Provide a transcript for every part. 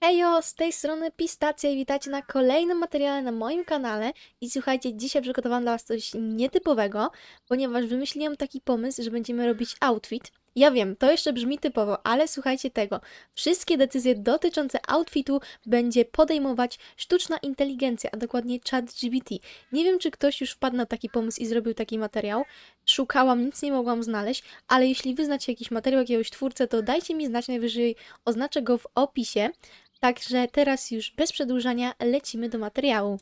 Hejo, z tej strony Pistacja i witajcie na kolejnym materiale na moim kanale. I słuchajcie, dzisiaj przygotowałam dla Was coś nietypowego, ponieważ wymyśliłam taki pomysł, że będziemy robić outfit. Ja wiem, to jeszcze brzmi typowo, ale słuchajcie tego. Wszystkie decyzje dotyczące outfitu będzie podejmować sztuczna inteligencja, a dokładnie ChatGPT. Nie wiem, czy ktoś już wpadł na taki pomysł i zrobił taki materiał. Szukałam, nic nie mogłam znaleźć, ale jeśli wy znacie jakiś materiał, jakiegoś twórcę, to dajcie mi znać, najwyżej oznaczę go w opisie. Także teraz już bez przedłużania lecimy do materiału.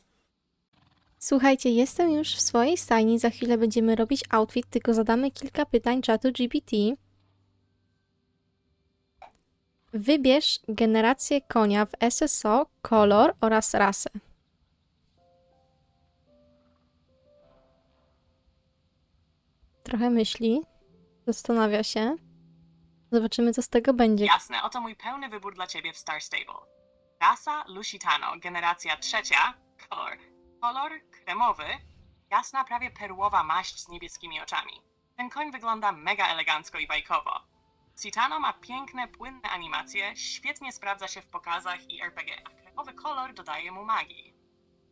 Słuchajcie, jestem już w swojej stajni, za chwilę będziemy robić outfit, tylko zadamy kilka pytań czatu GPT. Wybierz generację konia w SSO, kolor oraz rasę. Trochę myśli, zastanawia się. Zobaczymy, co z tego będzie. Jasne, oto mój pełny wybór dla ciebie w Star Stable. Rasa Lusitano, generacja trzecia, kolor. Kolor kremowy, jasna, prawie perłowa maść z niebieskimi oczami. Ten koń wygląda mega elegancko i bajkowo. Citano ma piękne, płynne animacje, świetnie sprawdza się w pokazach i RPG, a kremowy kolor dodaje mu magii.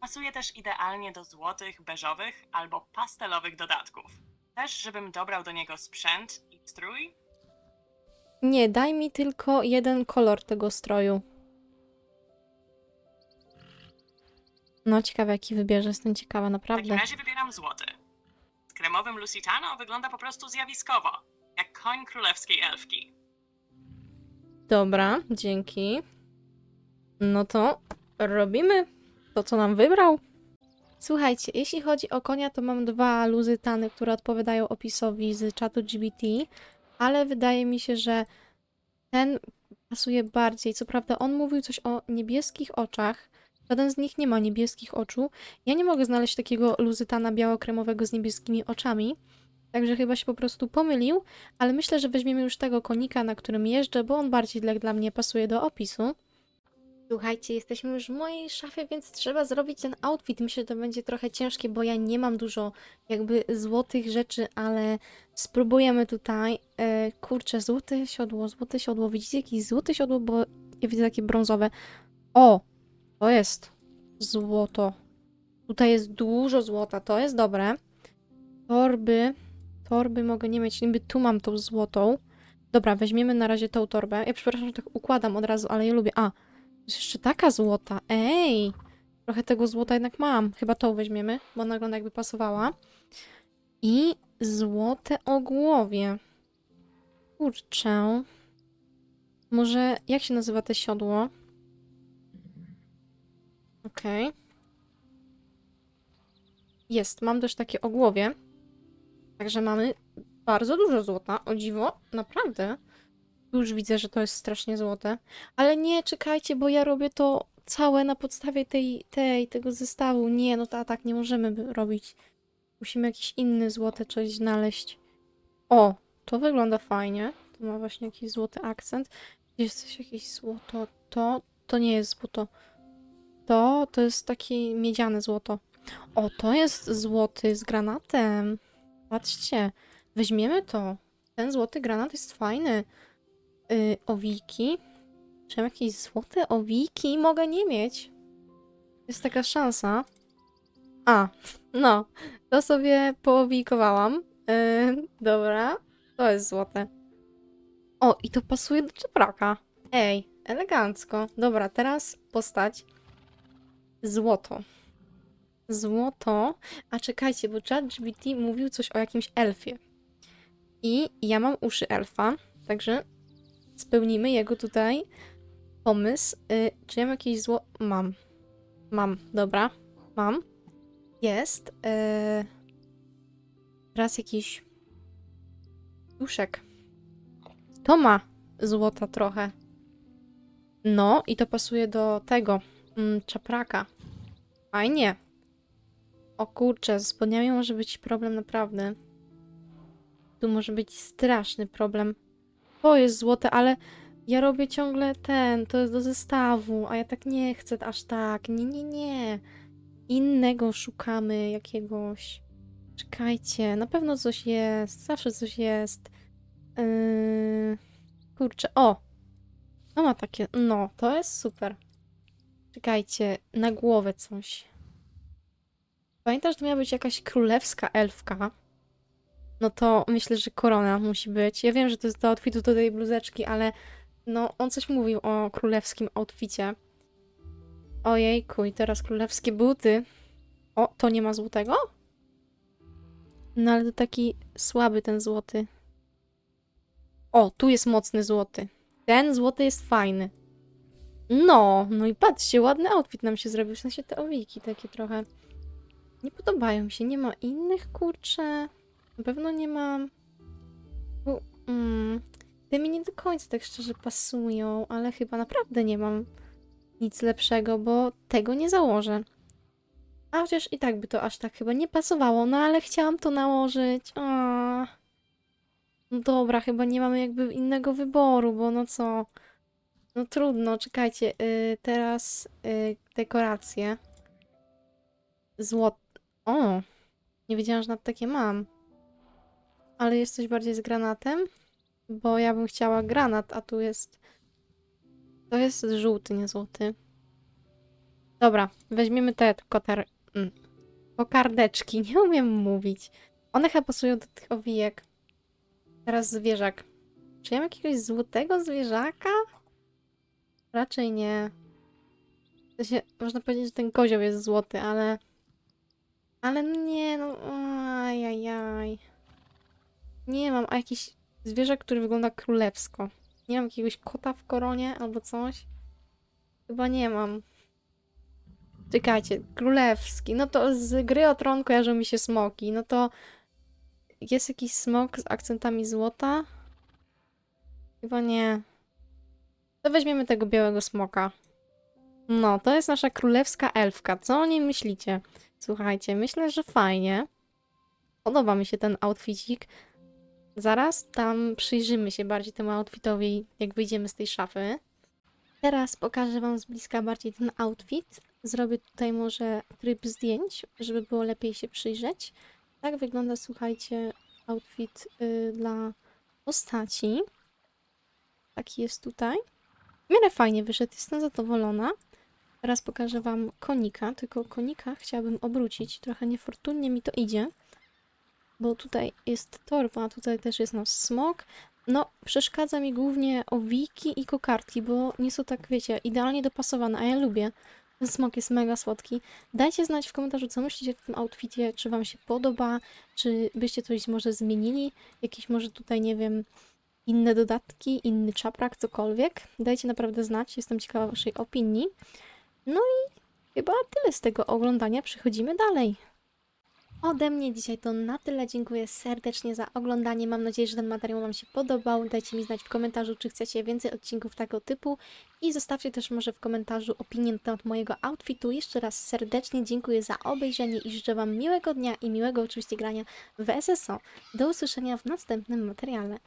Pasuje też idealnie do złotych, beżowych albo pastelowych dodatków. Też, żebym dobrał do niego sprzęt i strój, Nie, daj mi tylko jeden kolor tego stroju. No, ciekawe, jaki wybierze, jestem ciekawa, W takim naprawdę. razie wybieram złoty. Z kremowym Lusitano wygląda po prostu zjawiskowo, jak koń królewskiej elfki. Dobra, dzięki. No to robimy to, co nam wybrał. Słuchajcie, jeśli chodzi o konia, to mam dwa luzytany, które odpowiadają opisowi z czatu GBT, ale wydaje mi się, że ten pasuje bardziej. Co prawda, on mówił coś o niebieskich oczach. Żaden z nich nie ma niebieskich oczu. Ja nie mogę znaleźć takiego luzytana biało-kremowego z niebieskimi oczami. Także chyba się po prostu pomylił, ale myślę, że weźmiemy już tego konika, na którym jeżdżę, bo on bardziej dla, dla mnie pasuje do opisu. Słuchajcie, jesteśmy już w mojej szafie, więc trzeba zrobić ten outfit. Myślę, że to będzie trochę ciężkie, bo ja nie mam dużo jakby złotych rzeczy, ale spróbujemy tutaj. E, kurczę, złote siodło, złote siodło. Widzicie jakieś złote siodło, bo ja widzę takie brązowe. O, to jest złoto. Tutaj jest dużo złota, to jest dobre. Torby, torby mogę nie mieć, niby tu mam tą złotą. Dobra, weźmiemy na razie tą torbę. Ja przepraszam, że tak układam od razu, ale ja lubię. A, jest jeszcze taka złota. Ej! Trochę tego złota jednak mam. Chyba tą weźmiemy, bo ona jakby pasowała. I złote ogłowie. Kurczę. Może, jak się nazywa te siodło? Okej. Jest, mam też takie ogłowie. Także mamy bardzo dużo złota. O dziwo, naprawdę. Już widzę, że to jest strasznie złote. Ale nie, czekajcie, bo ja robię to całe na podstawie tej, tej, tego zestawu. Nie, no to tak nie możemy robić. Musimy jakiś inny złote coś znaleźć. O, to wygląda fajnie. To ma właśnie jakiś złoty akcent. Jest coś jakieś złoto. To, to nie jest złoto. To, to jest takie miedziane złoto. O, to jest złoty z granatem. Patrzcie, weźmiemy to. Ten złoty granat jest fajny. Yy, owiki. Czy mam jakieś złote owiki? Mogę nie mieć. Jest taka szansa. A, no. To sobie poowikowałam. Yy, dobra. To jest złote. O, i to pasuje do czepraka. Ej, elegancko. Dobra, teraz postać. Złoto. Złoto. A czekajcie, bo ChatGPT mówił coś o jakimś elfie. I ja mam uszy elfa, także spełnimy jego tutaj pomysł. Y, czy ja mam jakieś zło... Mam. Mam, dobra. Mam. Jest. Y... Jakiś duszek. To ma złota trochę. No, i to pasuje do tego. Mm, czapraka. Fajnie. O kurczę, z spodniami może być problem naprawdę. Tu może być straszny problem. To jest złote, ale ja robię ciągle ten, to jest do zestawu, a ja tak nie chcę aż tak. Nie, nie, nie. Innego szukamy jakiegoś. Czekajcie, na pewno coś jest, zawsze coś jest. Yy... Kurczę, o! No ma takie, no, to jest super. Czekajcie, na głowę coś. Pamiętasz, że to miała być jakaś królewska elfka? No to myślę, że korona musi być. Ja wiem, że to jest do outfitu do tej bluzeczki, ale no on coś mówił o królewskim outficie. Ojejku, i teraz królewskie buty. O, to nie ma złotego? No ale to taki słaby ten złoty. O, tu jest mocny złoty. Ten złoty jest fajny. No, no i patrzcie, ładny outfit nam się zrobił. W sensie te owiki takie trochę. Nie podobają się. Nie ma innych, kurczę. Na pewno nie mam. Mm, te mi nie do końca tak szczerze pasują, ale chyba naprawdę nie mam nic lepszego, bo tego nie założę. A chociaż i tak by to aż tak chyba nie pasowało, no ale chciałam to nałożyć. A. No dobra, chyba nie mamy jakby innego wyboru, bo no co? No trudno, czekajcie. y, teraz y, dekoracje. Złot. O! Nie wiedziałam, że nawet takie mam. Ale jest coś bardziej z granatem? Bo ja bym chciała granat, a tu jest. To jest żółty, nie złoty. Dobra, weźmiemy te kotar... mm, kokardeczki. Nie umiem mówić. One chyba pasują do tych owijek. Teraz zwierzak. Czy ja mam jakiegoś złotego zwierzaka? Raczej nie. W sensie, można powiedzieć, że ten kozioł jest złoty, ale... Ale nie, no... Nie mam, a jakiś zwierzak, który wygląda królewsko. Nie mam jakiegoś kota w koronie albo coś? Chyba nie mam. Czekajcie, królewski. No to z gry o tron kojarzą mi się smoki. No to jest jakiś smok z akcentami złota? Chyba nie. To weźmiemy tego białego smoka. No, to jest nasza królewska elfka. Co o niej myślicie? Słuchajcie, myślę, że fajnie. Podoba mi się ten outfitik. Zaraz tam przyjrzymy się bardziej temu outfitowi, jak wyjdziemy z tej szafy. Teraz pokażę Wam z bliska bardziej ten outfit. Zrobię tutaj może tryb zdjęć, żeby było lepiej się przyjrzeć. Tak wygląda, słuchajcie, outfit y, dla postaci. Taki jest tutaj. W miarę fajnie wyszedł, jestem zadowolona. Teraz pokażę Wam konika, tylko konika chciałabym obrócić. Trochę niefortunnie mi to idzie, bo tutaj jest torba, tutaj też jest nasz smok. No, przeszkadza mi głównie owiki i kokardki, bo nie są tak, wiecie, idealnie dopasowane, a ja lubię. Ten smok jest mega słodki. Dajcie znać w komentarzu, co myślicie w tym outficie, czy wam się podoba, czy byście coś może zmienili, jakieś może tutaj, nie wiem, inne dodatki, inny czaprak, cokolwiek. Dajcie naprawdę znać, jestem ciekawa waszej opinii. No i chyba tyle z tego oglądania, przechodzimy dalej. Ode mnie dzisiaj to na tyle. Dziękuję serdecznie za oglądanie. Mam nadzieję, że ten materiał Wam się podobał. Dajcie mi znać w komentarzu, czy chcecie więcej odcinków tego typu. I zostawcie też może w komentarzu opinię na temat mojego outfitu. Jeszcze raz serdecznie dziękuję za obejrzenie i życzę Wam miłego dnia i miłego oczywiście grania w SSO. Do usłyszenia w następnym materiale.